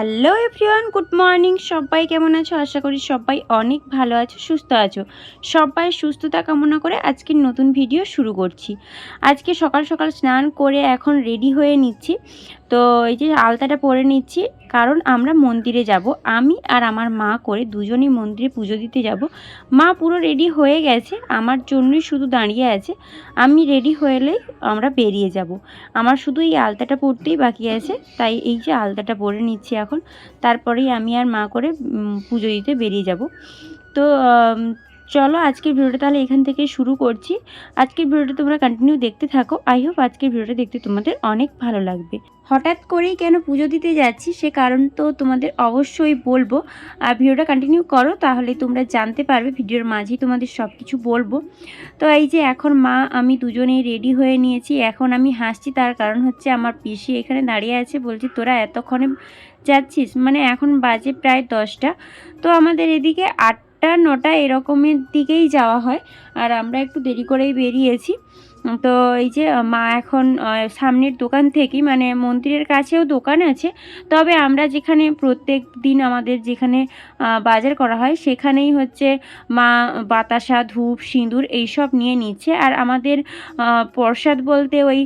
Hello everyone, good morning. সবাই কেমন আছো? আশা করি সবাই অনেক ভালো আছো, সুস্থ আছো। সবাই সুস্থতা কামনা করে আজকের নতুন ভিডিও শুরু করছি। আজকে সকাল সকাল স্নান করে এখন রেডি হয়ে নিচ্ছি। তো এই যে আলতাটা পরে নিচ্ছি, কারণ আমরা মন্দিরে যাব। আমি আর আমার মা করে দুজনেই মন্দিরে পুজো দিতে যাব। মা পুরো রেডি হয়ে গেছে, আমার জন্যই শুধু দাঁড়িয়ে আছে। আমি রেডি হলেই আমরা বেরিয়ে যাব। আমার শুধু এই আলতাটা পরতেই বাকি আছে, তাই এই যে আলতাটা পরে নিচ্ছি এখন। তারপরেই আমি আর মা করে পুজো দিতে বেরিয়ে যাব। তো চলো আজকের ভিডিওটা তাহলে এখান থেকে শুরু করছি। আজকের ভিডিওটা তোমরা কন্টিনিউ দেখতে থাকো। আই হোপ আজকের ভিডিওটা দেখতে তোমাদের অনেক ভালো লাগবে। হঠাৎ করেই কেন পুজো দিতে যাচ্ছি সে কারণ তো তোমাদের অবশ্যই বলব। আর ভিডিওটা কন্টিনিউ করো, তাহলে তোমরা জানতে পারবে, ভিডিওর মাঝেই তোমাদের সব কিছু বলব। তো এই যে এখন মা, আমি দুজনেই রেডি হয়ে নিয়েছি। এখন আমি হাসছি, তার কারণ হচ্ছে আমার পিসি এখানে দাঁড়িয়ে আছে। বলছি, তোরা এতক্ষণে যাচ্ছিস? মানে এখন বাজে প্রায় দশটা। তো আমাদের এদিকে আটটা নটা এরকমের দিকেই যাওয়া হয়। আর আমরা একটু দেরি করেই বেরিয়েছি। তো এই যে মা এখন সামনের দোকান থেকেই মানে মন্দিরের কাছেও দোকান আছে। তবে আমরা যেখানে প্রত্যেক দিন আমাদের যেখানে বাজার করা হয়, সেখানেই হচ্ছে মা বাতাসা, ধূপ, সিঁদুর এইসব নিয়ে নিচ্ছে। আর আমাদের প্রসাদ বলতে ওই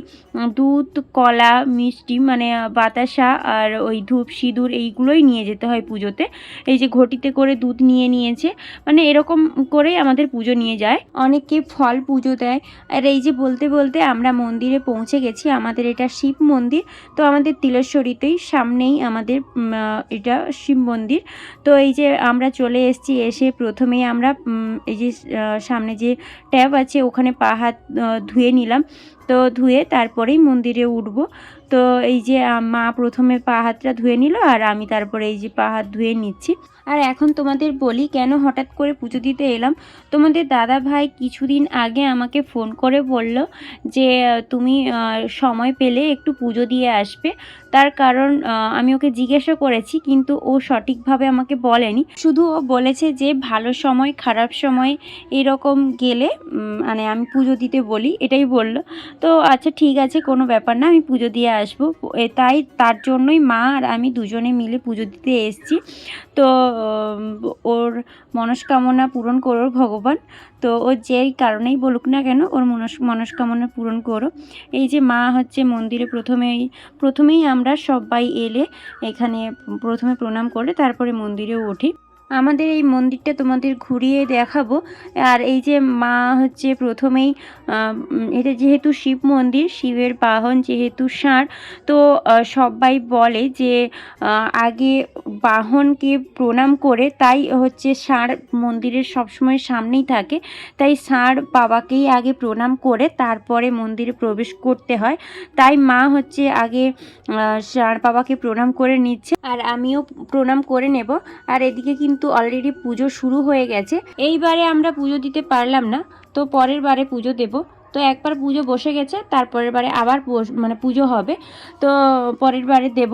দুধ, কলা, মিষ্টি মানে বাতাসা আর ওই ধূপ, সিঁদুর এইগুলোই নিয়ে যেতে হয় পুজোতে। এই যে ঘটিতে করে দুধ নিয়ে নিয়েছে মানে এরকম করেই আমাদের পুজো নিয়ে যায়। অনেকে ফল পুজো দেয়। আর এই যে বলতে বলতে আমরা মন্দিরে পৌঁছে গেছি। আমাদের এটা শিব মন্দির। তো আমাদের তিলেশ্বরীতেই সামনেই আমাদের এটা শিব মন্দির। তো এই যে আমরা চলে এসেছি, এসে প্রথমেই আমরা এই যে সামনে যে ট্যাব আছে, ওখানে পা হাত ধুয়ে নিলাম। তো ধুয়ে তারপরেই মন্দিরে উঠবো। তো এই যে মা প্রথমে পা হাতটা ধুয়ে নিল আর আমি তারপরে এই যে পা হাত ধুয়ে নিচ্ছি। আর এখন তোমাদের বলি, কেন হঠাৎ করে পুজো দিতে এলাম? তোমাদের দাদা ভাই কিছুদিন আগে আমাকে ফোন করে বলল যে তুমি সময় পেলে একটু পুজো দিয়ে আসবে। তার কারণ আমি ওকে জিজ্ঞাসা করেছি, কিন্তু ও সঠিকভাবে আমাকে বলেনি। শুধু ও বলেছে যে, ভালো সময়, খারাপ সময় এরকম গেলে মানে আমি পুজো দিতে বলি, এটাই বলল। তো আচ্ছা ঠিক আছে, কোনো ব্যাপার না, আমি পুজো দিয়ে আসব। তাই তার জন্যই মা আর আমি দুজনে মিলে পুজো দিতে এসেছি। তো ওর মনস্কামনা পূরণ করো ভগবান। তো ও যেই কারণেই বলুক না কেন, ওর মনস, মনস্কামনা পূরণ করো। এই যে মা হচ্ছে মন্দিরে প্রথমেই প্রথমেই আমরা সবাই এলে এখানে প্রথমে প্রণাম করে, তারপরে মন্দিরে উঠি। আমাদের এই মন্দিরটা তোমাদের ঘুরিয়ে দেখাবো। আর এই যে মা হচ্ছে প্রথমেই এটা যেহেতু শিব মন্দির, শিবের বাহন যেহেতু ষাঁড়, তো সবাই বলে যে আগে বাহনকে প্রণাম করে, তাই হচ্ছে ষাঁড় মন্দিরের সবসময় সামনেই থাকে। তাই ষাঁড় বাবাকেই আগে প্রণাম করে, তারপরে মন্দিরে প্রবেশ করতে হয়। তাই মা হচ্ছে আগে ষাঁড় বাবাকে প্রণাম করে নিচ্ছে। আর আমিও প্রণাম করে নেব। আর এদিকে কিন্তু অলরেডি পুজো শুরু হয়ে গেছে, এইবারে আমরা পুজো দিতে পারলাম না, তো পরের বারে পুজো দেব। তো একবার পুজো বসে গেছে, তারপরের বারে আবার মানে পুজো হবে। তো পরের বারে দেব।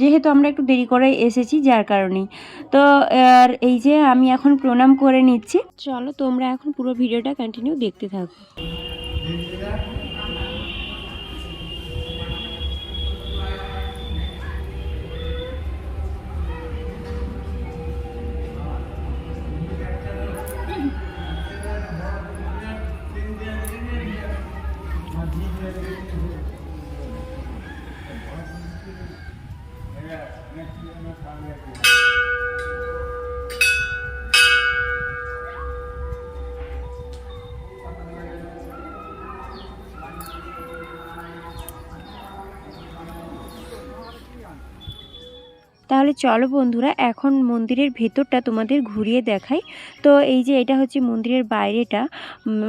যেহেতু আমরা একটু দেরি করে এসেছি, যার কারণেই। তো, আর এই যে আমি এখন প্রণাম করে নিচ্ছি। চলো তোমরা এখন পুরো ভিডিওটা কন্টিনিউ দেখতে থাকো। তাহলে চলো বন্ধুরা, এখন মন্দিরের ভেতরটা তোমাদের ঘুরিয়ে দেখাই। তো এই যে এটা হচ্ছে মন্দিরের বাইরেটা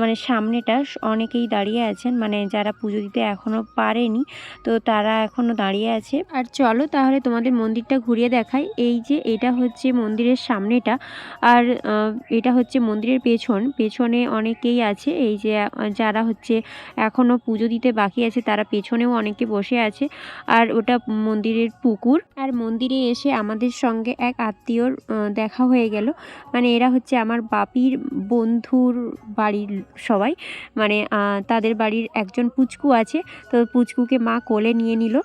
মানে সামনেটা অনেকেই দাঁড়িয়ে আছেন মানে যারা পুজো দিতে এখনও পারেনি, তো তারা এখনও দাঁড়িয়ে আছে। আর চলো তাহলে তোমাদের মন্দিরটা ঘুরিয়ে দেখাই। এই যে এটা হচ্ছে মন্দিরের সামনেটা, আর এটা হচ্ছে মন্দিরের পেছন। পেছনে অনেকেই আছে, এই যে যারা হচ্ছে এখনও পুজো দিতে বাকি আছে, তারা পেছনেও অনেকে বসে আছে, আর ওটা মন্দিরের পুকুর। আর মন্দিরে এসে আমাদের সঙ্গে এক আত্মীয়র দেখা হয়ে গেল। মানে এরা হচ্ছে আমার বাপির বন্ধুর বাড়ির সবাই। মানে তাদের বাড়ির একজন পুচকু আছে। তো পুচকুকে মা কোলে নিয়ে নিল।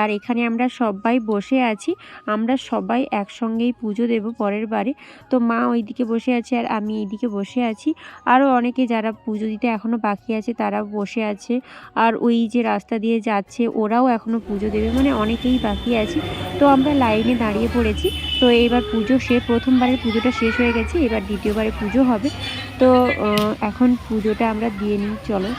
আর এখানে আমরা সবাই বসে আছি। আমরা সবাই একসঙ্গেই পুজো দেব পরের বারে। তো মা ওইদিকে বসে আছে আর আমি এইদিকে বসে আছি। আরও অনেকে যারা পুজো দিতে এখনও বাকি আছে, তারাও বসে আছে। আর ওই যে রাস্তা দিয়ে যাচ্ছে, ওরাও এখনও পুজো দেবে। মানে অনেকেই বাকি আছে। তো আমরা লাইনে দাঁড়িয়ে পড়েছি। তো এইবার পুজো সে প্রথমবারের পুজোটা শেষ হয়ে গেছে, এবার দ্বিতীয়বারে পুজো হবে। তো এখন পুজোটা আমরা দিয়ে নিই, চলো।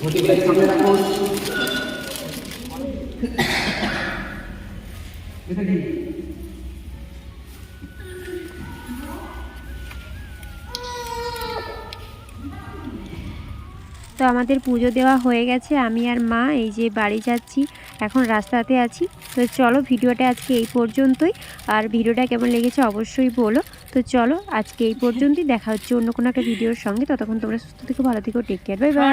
ঘটিগুলো সামনে রাখুন এটা কি তো আমাদের পুজো দেওয়া হয়ে গেছে। আমি আর মা এই যে বাড়ি যাচ্ছি, এখন রাস্তাতে আছি। তো চলো ভিডিওটা আজকে এই পর্যন্তই। আর ভিডিওটা কেমন লেগেছে অবশ্যই বলো। তো চলো আজকে এই পর্যন্তই। দেখা হচ্ছে অন্য কোনো একটা ভিডিওর সঙ্গে। ততক্ষণ তোমরা সুস্থ থেকে, ভালো থেকো টেক কেয়ার বাই বাই